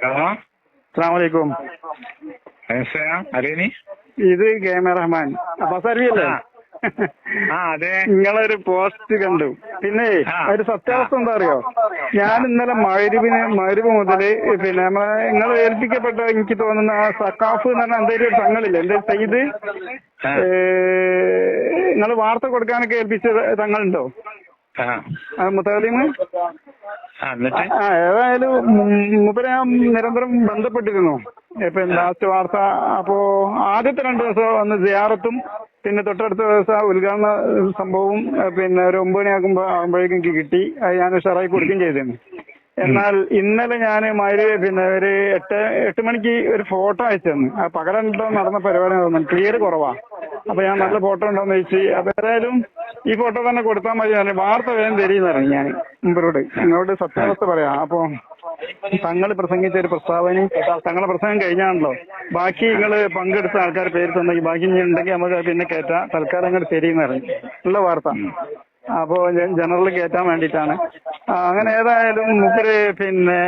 Hello. അസ്സാമലൈക്കും അരേനി ഇത് K M A Rahman Abbas അറിയല്ലേ നിങ്ങളൊരു പോസ്റ്റ് കണ്ടു. പിന്നെ. ഒരു സത്യാവസ്ഥ എന്താ അറിയോ ഞാൻ ഇന്നലെ മഴരുവിന് മഴരുവ് മുതൽ പിന്നെ നമ്മളെ നിങ്ങൾ ഏൽപ്പിക്കപ്പെട്ട എനിക്ക് തോന്നുന്ന ആ സക്കാഫ് എന്ന് പറഞ്ഞ എന്തെങ്കിലും ഒരു തങ്ങളില്ല എന്റെ സെയ്ത് ആ. നിങ്ങൾ വാർത്ത കൊടുക്കാനൊക്കെ ഏൽപ്പിച്ച തങ്ങളുണ്ടോ ആ. ഏതായാലും മൂപ്പരെ ഞാൻ നിരന്തരം ബന്ധപ്പെട്ടിരുന്നു. ഇപ്പൊ ലാസ്റ്റ് വാർത്ത? അപ്പോ ആദ്യത്തെ രണ്ട് ദിവസം വന്ന് സിയാറത്തും പിന്നെ തൊട്ടടുത്ത ദിവസം ഉദ്ഘാടന സംഭവവും പിന്നെ ഒരു ഒമ്പത് മണിയാകുമ്പോ ആകുമ്പോഴേക്കും എനിക്ക് കിട്ടി. അത് ഞാൻ ഉഷാറായി കൊടുക്കുകയും ചെയ്തിരുന്നു. എന്നാൽ ഇന്നലെ ഞാൻ മാര് പിന്നെ ഒരു എട്ട് എട്ട് മണിക്ക് ഒരു ഫോട്ടോ അയച്ചു തന്നു ആ പകരണ്ടോ നടന്ന പരിപാടി തോന്നുന്നു. ക്ലിയർ കുറവാ. അപ്പൊ ഞാൻ നല്ല ഫോട്ടോ ഉണ്ടോന്ന് ചോദിച്ചു അപ്പൊ ഏതായാലും ഈ ഫോട്ടോ തന്നെ കൊടുത്താൽ മതി പറഞ്ഞു. വാർത്ത വേഗം തരീന്ന് പറഞ്ഞു ഞാൻ മുമ്പരോട്. നിങ്ങളോട് സത്യാവസ്ഥ പറയാം. അപ്പൊ തങ്ങൾ പ്രസംഗിച്ച ഒരു പ്രസ്താവന തങ്ങളുടെ പ്രസംഗം കഴിഞ്ഞാണല്ലോ. ബാക്കി നിങ്ങൾ പങ്കെടുത്ത ആൾക്കാർ പേര് തന്നെങ്കിൽ ബാക്കി ഉണ്ടെങ്കിൽ നമുക്ക് പിന്നെ കയറ്റാം തൽക്കാലം അങ്ങോട്ട് തരീന്ന് പറഞ്ഞു. ഉള്ള വാർത്ത. അപ്പോ ജനറൽ കയറ്റാൻ വേണ്ടിയിട്ടാണ്. അങ്ങനെ ഏതായാലും മൂപ്പര് പിന്നെ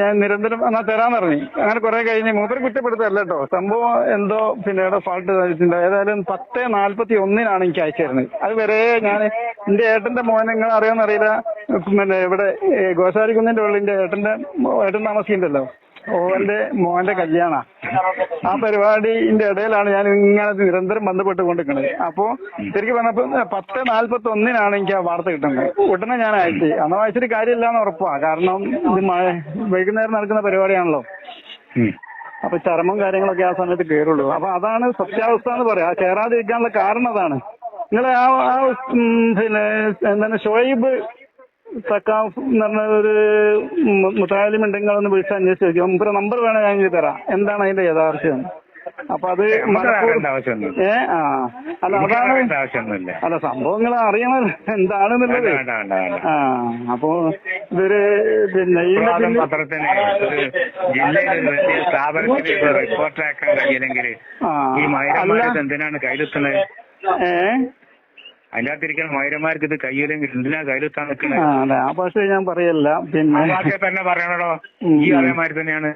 ഞാൻ നിരന്തരം എന്നാ തരാന്ന് പറഞ്ഞു അങ്ങനെ കുറെ കഴിഞ്ഞ് മൂപ്പര് കുറ്റപ്പെടുത്തല്ല കേട്ടോ. സംഭവം എന്തോ പിന്നെ ഇവിടെ ഫാൾട്ട് തന്നിട്ടുണ്ട് ഏതായാലും പത്ത് നാല്പത്തി ഒന്നിനാണ് എനിക്ക് അയച്ചു തരുന്നത്. അത് വരെ ഞാൻ എന്റെ ഏട്ടന്റെ മോനെ നിങ്ങൾ അറിയാമെന്നറിയില്ല. പിന്നെ ഇവിടെ ഗോസാരിക്കുന്നിന്റെ ഉള്ളിൽ എന്റെ ഏട്ടന്റെ ഏട്ടൻ താമസിക്കുന്നുണ്ടല്ലോ. ഓന്റെ മോന്റെ കല്യാണ. ആ പരിപാടിന്റെ ഇടയിലാണ് ഞാൻ ഇങ്ങനെ നിരന്തരം ബന്ധപ്പെട്ട് കൊണ്ടിരിക്കുന്നത് അപ്പോ ശരിക്കും പറഞ്ഞപ്പോ പത്ത് നാല്പത്തി ഒന്നിനാണ് എനിക്ക് ആ വാർത്ത കിട്ടുന്നത്. ഉടനെ ഞാൻ അയച്ചു. അന്ന് വായിച്ചിട്ട് കാര്യമില്ലാന്ന് ഉറപ്പാ. കാരണം ഇത് മഴ വൈകുന്നേരം നടക്കുന്ന പരിപാടിയാണല്ലോ. അപ്പൊ ചരമം കാര്യങ്ങളൊക്കെ ആ സമയത്ത് കയറുള്ളൂ അപ്പൊ അതാണ് സത്യാവസ്ഥ എന്ന് പറയാം. ചേരാതിരിക്കാനുള്ള കാരണം അതാണ്. നിങ്ങൾ ആ പിന്നെ എന്താണ് ഷോയിബ് സക്കാഫ് എന്ന് പറഞ്ഞ ഒരു മുത്താലിം ഉണ്ടെങ്കിൽ ഒന്ന് വിളിച്ച് അന്വേഷിച്ച് നോക്കി മുമ്പ് നമ്പർ വേണേ ഞാൻ തരാം. എന്താണ് അതിന്റെ യഥാർത്ഥം അപ്പൊ അത് ഏ ആ. അല്ല അതാണ് അല്ല സംഭവങ്ങൾ അറിയണം. എന്താണെന്നുള്ളത്. ആ അപ്പൊ ഇതൊരു പിന്നെ പത്രത്തിന് ഒരു വലിയ റിപ്പോർട്ടാക്കാൻ കഴിയില്ലെങ്കിൽ ഈ എന്തിനാണ് കയ്യിലെത്തുന്നത്? ഏ? അതിന്റെ അകത്തിരിക്കുന്ന മൈരന്മാർക്ക് ഇത് കയ്യിലെങ്കിൽ എന്തിനാ കയ്യിലെത്താൻ ആ നിൽക്കുന്നത് അതെ. ആ പക്ഷേ ഞാൻ പറയല്ല. പിന്നെ തന്നെ പറയണോ ഈ അതേമാതിരി തന്നെയാണ്.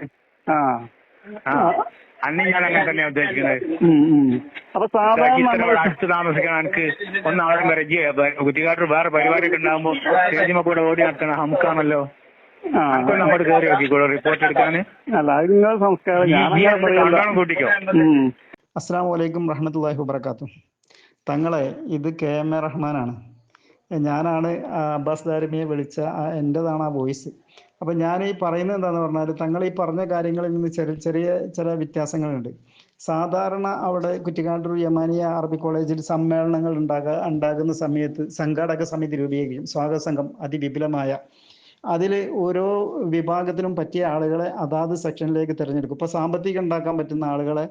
അന്ന് ഞാൻ അങ്ങനെ തന്നെയാ ഉദ്ദേശിക്കുന്നത്. അപ്പൊ സാധാരണ അടുത്ത് താമസിക്കാൻ എനിക്ക് ഒന്നാളും വരെ കുറ്റിക്കാട്ടർ വേറെ പരിപാടിയൊക്കെ ഉണ്ടാകുമ്പോ സ്റ്റേജിമ കൂടെ ഓടി നടത്തണം നമുക്കാണല്ലോ നമ്മൾ കയറി നോക്കിക്കോളൂ റിപ്പോർട്ട് എടുക്കാന്. അല്ല സംസ്കാരം. കൂട്ടിക്കോ. അസ്സാം വലൈക്കും റഹ്മത്തുള്ളാഹി വബർക്കാത്തു തങ്ങളെ ഇത് കെ എം എ റഹ്മാനാണ്. ഞാനാണ് അബ്ബാസ് ദാരിമിയെ വിളിച്ച എന്റെതാണ് ആ വോയിസ്. അപ്പം ഞാൻ ഈ പറയുന്നത് എന്താണെന്ന് പറഞ്ഞാൽ തങ്ങൾ ഈ പറഞ്ഞ കാര്യങ്ങളിൽ നിന്ന് ചെറിയ ചെറിയ ചില വ്യത്യാസങ്ങളുണ്ട്. സാധാരണ അവിടെ കുറ്റിക്കാട്ടൂർ യമാനിയ അറബി കോളേജിൽ സമ്മേളനങ്ങൾ ഉണ്ടാകാ ഉണ്ടാകുന്ന സമയത്ത് സംഘാടക സമിതി രൂപീകരിക്കും. സ്വാഗത സംഘം അതിവിപുലമായ. അതിൽ ഓരോ വിഭാഗത്തിനും പറ്റിയ ആളുകളെ അതാത് സെക്ഷനിലേക്ക് തിരഞ്ഞെടുക്കും. ഇപ്പോൾ സാമ്പത്തികം ഉണ്ടാക്കാൻ പറ്റുന്ന ആളുകളെ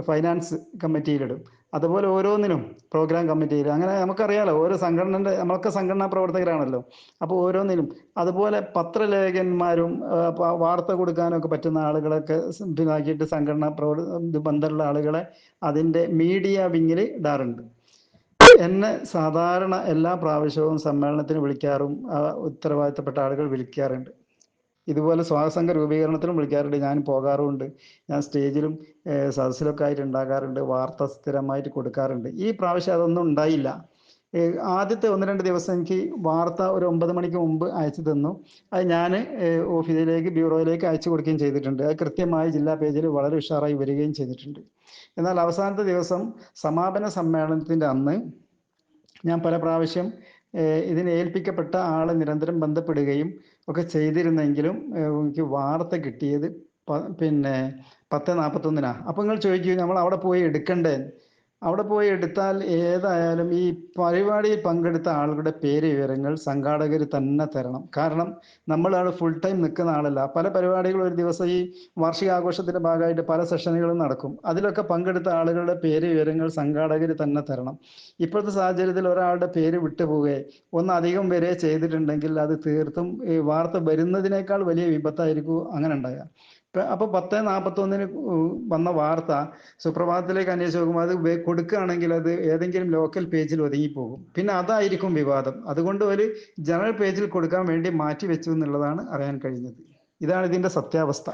ഫൈനാൻസ് കമ്മിറ്റിയിലിടും. അതുപോലെ ഓരോന്നിനും പ്രോഗ്രാം കമ്മിറ്റിയിൽ അങ്ങനെ നമുക്കറിയാലോ ഓരോ സംഘടനയുടെ നമ്മളൊക്കെ സംഘടനാ പ്രവർത്തകരാണല്ലോ. അപ്പോൾ ഓരോന്നിനും അതുപോലെ പത്രലേഖന്മാരും വാർത്ത കൊടുക്കാനൊക്കെ പറ്റുന്ന ആളുകളൊക്കെ സ് ഇതാക്കിയിട്ട് സംഘടനാ പ്രവർത്ത ബന്ധമുള്ള ആളുകളെ അതിന്റെ മീഡിയ വിങ്ങിൽ ഇടാറുണ്ട്. എന്നെ സാധാരണ എല്ലാ പ്രാവശ്യവും സമ്മേളനത്തിന് വിളിക്കാറും ഉത്തരവാദിത്തപ്പെട്ട ആളുകൾ വിളിക്കാറുണ്ട്. ഇതുപോലെ സ്വാഗതസംഘ രൂപീകരണത്തിനും വിളിക്കാറുണ്ട്. ഞാൻ പോകാറുമുണ്ട്. ഞാൻ സ്റ്റേജിലും സദസ്സിലൊക്കെ ആയിട്ട് ഉണ്ടാകാറുണ്ട്. വാർത്ത സ്ഥിരമായിട്ട് കൊടുക്കാറുണ്ട്. ഈ പ്രാവശ്യം അതൊന്നും ഉണ്ടായില്ല. ആദ്യത്തെ ഒന്ന് രണ്ട് ദിവസം എനിക്ക് വാർത്ത ഒരു ഒമ്പത് മണിക്ക് മുമ്പ് അയച്ചു തന്നു. അത് ഞാൻ ഓഫീസിലേക്ക് ബ്യൂറോയിലേക്ക് അയച്ചു കൊടുക്കുകയും ചെയ്തിട്ടുണ്ട്. അത് കൃത്യമായി ജില്ലാ പേജിൽ വളരെ ഉഷാറായി വരികയും ചെയ്തിട്ടുണ്ട്. എന്നാൽ അവസാനത്തെ ദിവസം സമാപന സമ്മേളനത്തിന്റെ അന്ന് ഞാൻ പല പ്രാവശ്യം ഇതിനെ ഏൽപ്പിക്കപ്പെട്ട ആളെ നിരന്തരം ബന്ധപ്പെടുകയും ഒക്കെ ചെയ്തിരുന്നെങ്കിലും എനിക്ക് വാർത്ത കിട്ടിയത് പിന്നെ പത്ത് നാൽപ്പത്തൊന്നിനാണ് അപ്പം നിങ്ങൾ ചോദിക്കൂ നമ്മൾ അവിടെ പോയി എടുക്കണ്ടേ? അവിടെ പോയി എടുത്താൽ ഏതായാലും ഈ പരിപാടിയിൽ പങ്കെടുത്ത ആളുകളുടെ പേര് വിവരങ്ങൾ സംഘാടകർ തന്നെ തരണം. കാരണം നമ്മൾ ആൾ ഫുൾ ടൈം നിൽക്കുന്ന ആളല്ല. പല പരിപാടികളും ഒരു ദിവസം ഈ വാർഷികാഘോഷത്തിന്റെ ഭാഗമായിട്ട് പല സെഷനുകളും നടക്കും. അതിലൊക്കെ പങ്കെടുത്ത ആളുകളുടെ പേര് വിവരങ്ങൾ സംഘാടകർ തന്നെ തരണം. ഇപ്പോഴത്തെ സാഹചര്യത്തിൽ ഒരാളുടെ പേര് വിട്ടുപോകുകയെ ഒന്നധികം വരെ ചെയ്തിട്ടുണ്ടെങ്കിൽ അത് തീർത്തും വാർത്ത വരുന്നതിനേക്കാൾ വലിയ വിപത്തായിരിക്കും അങ്ങനെ ഉണ്ടാകുക ഇപ്പൊ- അപ്പൊ പത്ത് നാൽപ്പത്തൊന്നിന് വന്ന വാർത്ത സുപ്രഭാതത്തിലേക്ക് അന്വേഷിച്ച് നോക്കുമ്പോൾ അത് കൊടുക്കുകയാണെങ്കിൽ അത് ഏതെങ്കിലും ലോക്കൽ പേജിൽ ഒതുങ്ങിപ്പോകും. പിന്നെ അതായിരിക്കും വിവാദം. അതുകൊണ്ട് ഒരു ജനറൽ പേജിൽ കൊടുക്കാൻ വേണ്ടി മാറ്റി വെച്ചു എന്നുള്ളതാണ് അറിയാൻ കഴിഞ്ഞത്. ഇതാണ് ഇതിന്റെ സത്യാവസ്ഥ.